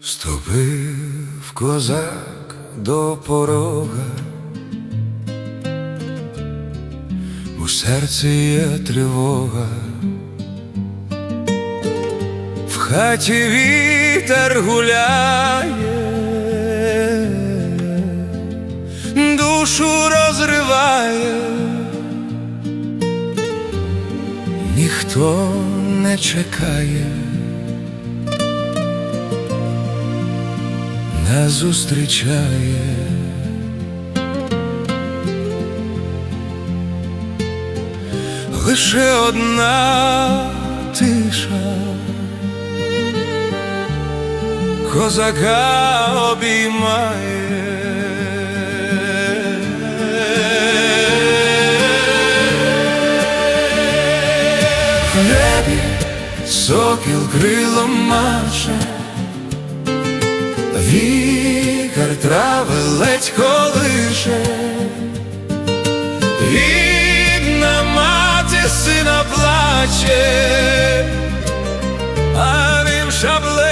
Ступив козак до порога, у серці є тривога, в хаті вітер гуляє, душу розриває, ніхто не чекає. Зустрічає. Лише одна тиша, козака обіймає. В сокіл крилом маше. Вітер трави ледь колише, Рідна мати сина плаче, а він шаблею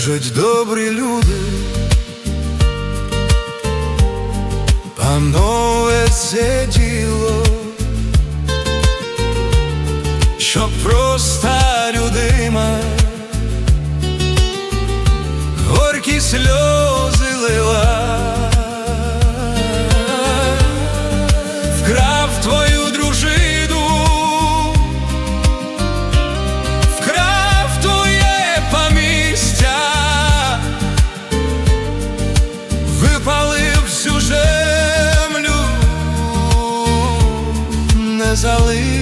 Кажуть добрі люди, панове це діло, що проста людина горькі сльози не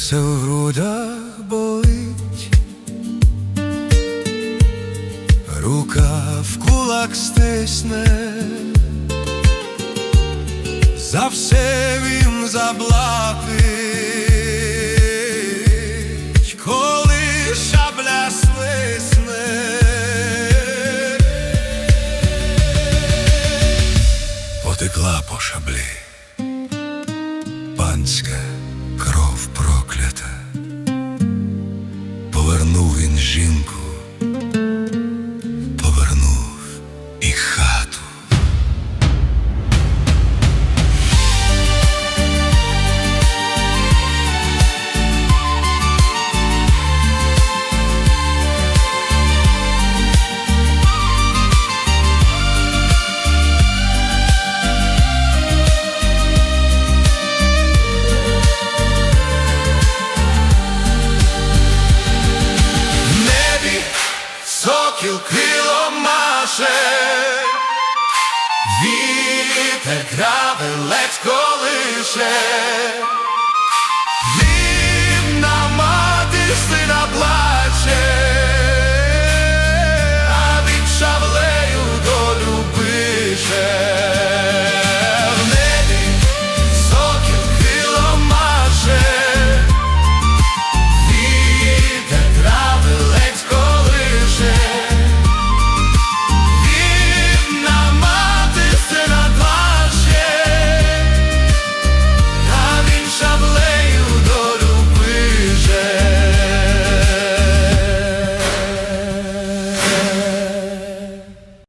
Серце в грудях болить, рука в кулак стисне. За все він заплатить, коли шабля свисне. Потекла по шаблі, панська кров проклята. Повернув він жінку, сокіл крилом маше, вітер гравелець колише, рідна мати сина плаче, а від шавлею долю пише.